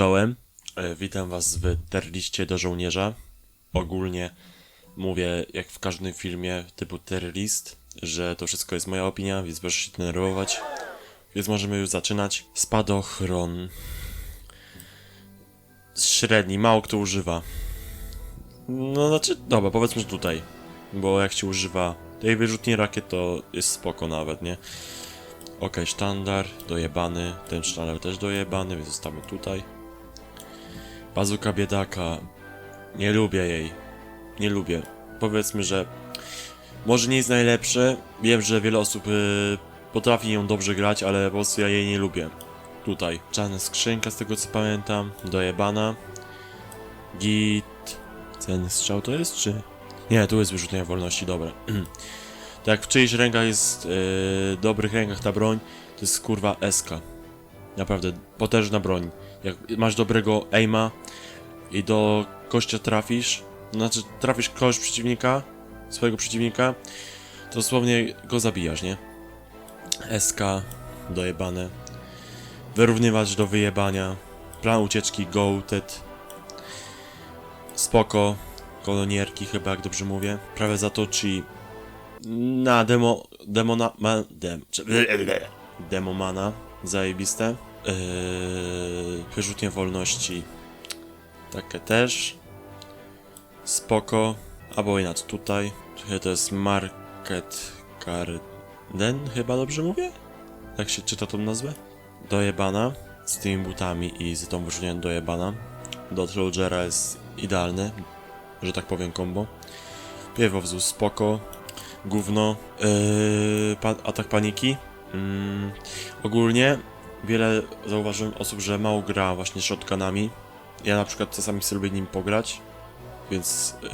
Czołem, e, witam was w terliście do żołnierza. Ogólnie mówię, jak w każdym filmie typu terrorist, że to wszystko jest moja opinia, więc proszę się denerwować. Więc możemy już zaczynać. Spadochron. Średni, mało kto używa. No znaczy, dobra, powiedzmy, że tutaj. Bo jak się używa tej wyrzutni rakiet, to jest spoko nawet, nie? Okej, sztandar, dojebany. Ten sztandar też dojebany, więc zostawmy tutaj. Bazuka biedaka. Nie lubię jej. Nie lubię. Powiedzmy, że może nie jest najlepsze. Wiem, że wiele osób y, potrafi ją dobrze grać, ale po prostu ja jej nie lubię. Tutaj. Czarna skrzynka, z tego co pamiętam. Dojebana. Git. Ten strzał to jest, czy... Nie, tu jest wyrzutnia wolności, dobra. tak w czyichś rękach jest, yy, dobrych rękach ta broń, to jest kurwa SK. Naprawdę, potężna broń. Jak masz dobrego aima i do kościa trafisz, znaczy trafisz kość przeciwnika, swojego przeciwnika, to dosłownie go zabijasz, nie? SK, dojebane. Wyrównywacz do wyjebania. Plan ucieczki goated. Spoko. Kolonierki chyba, jak dobrze mówię. Prawie za to, czy na demo... demona... Ma, dem, demomana. Zajebiste. Yy, wyrzutnie wolności. Takie też. Spoko. Albo inaczej, tutaj. To jest Market Garden, chyba dobrze mówię? Tak się czyta tą nazwę? Dojebana. Z tymi butami i z tą wyrzutnią dojebana. Do Soldiera jest idealny, że tak powiem combo. Piewowzu spoko. Gówno. Yy, pa atak paniki. Mm, ogólnie wiele zauważyłem osób, że mało gra właśnie shotgunami. Ja na przykład czasami chcę lubię nim pograć, więc yy,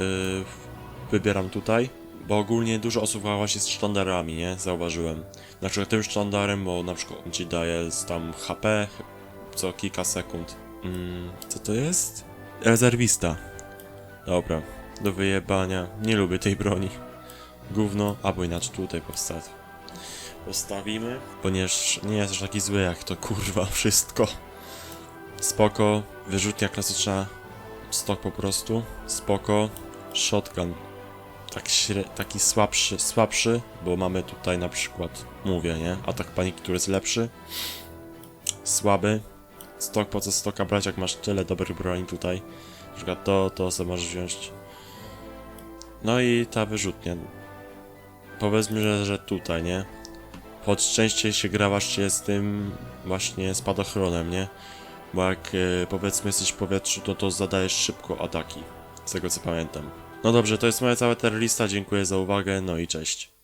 wybieram tutaj. Bo ogólnie dużo osób gra właśnie z sztandarami, nie? Zauważyłem. Na przykład tym sztandarem, bo na przykład on ci daje tam HP co kilka sekund. Mm, co to jest? Rezerwista. Dobra, do wyjebania. Nie lubię tej broni. Gówno, albo inaczej tutaj powstać. Postawimy, ponieważ nie jest aż taki zły jak to kurwa wszystko. Spoko, wyrzutnia klasyczna, stok po prostu, spoko, shotgun, tak śre, taki słabszy, słabszy, bo mamy tutaj na przykład, mówię, nie, atak paniki, który jest lepszy, słaby, stok, po co stoka brać, jak masz tyle dobrych broni tutaj, na przykład to, to sobie możesz wziąć. No i ta wyrzutnia, powiedzmy, że, że tutaj, nie, choć częściej się gra właśnie z tym właśnie spadochronem, nie? Bo jak e, powiedzmy jesteś w powietrzu, to to zadajesz szybko ataki. Z tego co pamiętam. No dobrze, to jest moja cała terrorista, dziękuję za uwagę, no i cześć.